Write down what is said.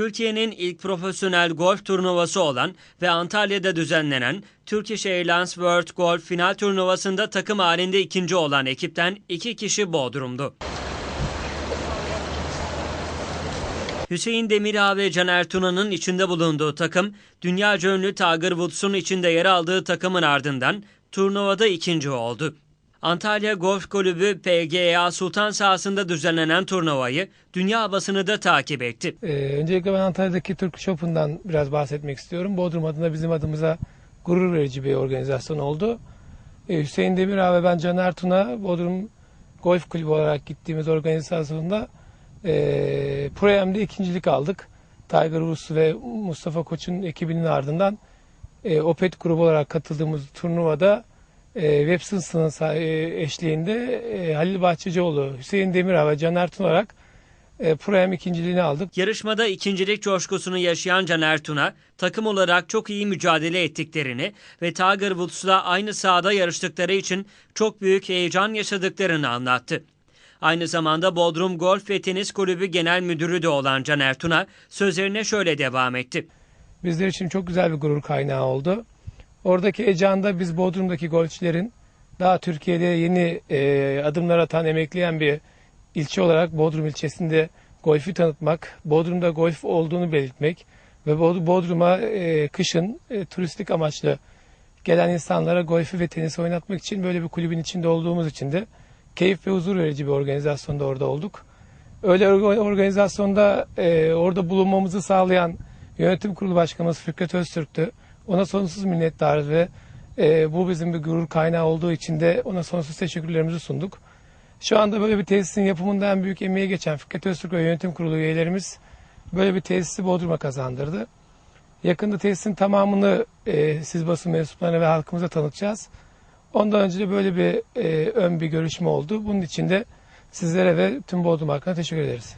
Türkiye'nin ilk profesyonel golf turnuvası olan ve Antalya'da düzenlenen Turkish Airlines World Golf final turnuvasında takım halinde ikinci olan ekipten iki kişi Bodrum'du. Hüseyin Demirağ ve Caner Tuna'nın içinde bulunduğu takım, dünyaca ünlü Tiger Woods'un içinde yer aldığı takımın ardından turnuvada ikinci oldu. Antalya Golf Kulübü PGA Sultan sahasında düzenlenen turnuvayı dünya basını da takip etti. Ee, öncelikle ben Antalya'daki Turkish Open'dan biraz bahsetmek istiyorum. Bodrum adına bizim adımıza gurur verici bir organizasyon oldu. Ee, Hüseyin Demirağ ve ben Caner Tuna Bodrum Golf Kulübü olarak gittiğimiz organizasyonda e, Pro Am'de ikincilik aldık. Tiger Woods ve Mustafa Koç'un ekibinin ardından e, Opet grubu olarak katıldığımız turnuvada e, Web Simpson'ın sa- e, eşliğinde e, Halil Bahçecioğlu, Hüseyin Demirağ ve Caner Tuna olarak e, Pro Am ikinciliğini aldık. Yarışmada ikincilik coşkusunu yaşayan Caner Tuna, takım olarak çok iyi mücadele ettiklerini ve Tiger Woods'la aynı sahada yarıştıkları için çok büyük heyecan yaşadıklarını anlattı. Aynı zamanda Bodrum Golf ve Tenis Kulübü Genel Müdürü de olan Caner Tuna sözlerine şöyle devam etti. Bizler için çok güzel bir gurur kaynağı oldu. Oradaki heyecanda biz Bodrum'daki golfçilerin daha Türkiye'de yeni e, adımlar atan, emekleyen bir ilçe olarak Bodrum ilçesinde golfü tanıtmak, Bodrum'da golf olduğunu belirtmek ve Bod- Bodrum'a e, kışın e, turistik amaçlı gelen insanlara golfü ve tenisi oynatmak için böyle bir kulübün içinde olduğumuz için de keyif ve huzur verici bir organizasyonda orada olduk. Öyle orga- organizasyonda e, orada bulunmamızı sağlayan yönetim kurulu başkanımız Fikret Öztürk'tü. Ona sonsuz minnettarız ve e, bu bizim bir gurur kaynağı olduğu için de ona sonsuz teşekkürlerimizi sunduk. Şu anda böyle bir tesisin yapımında en büyük emeği geçen Fikret Öztürk ve yönetim kurulu üyelerimiz böyle bir tesisi Bodrum'a kazandırdı. Yakında tesisin tamamını e, siz basın mensuplarına ve halkımıza tanıtacağız. Ondan önce de böyle bir e, ön bir görüşme oldu. Bunun için de sizlere ve tüm Bodrum halkına teşekkür ederiz.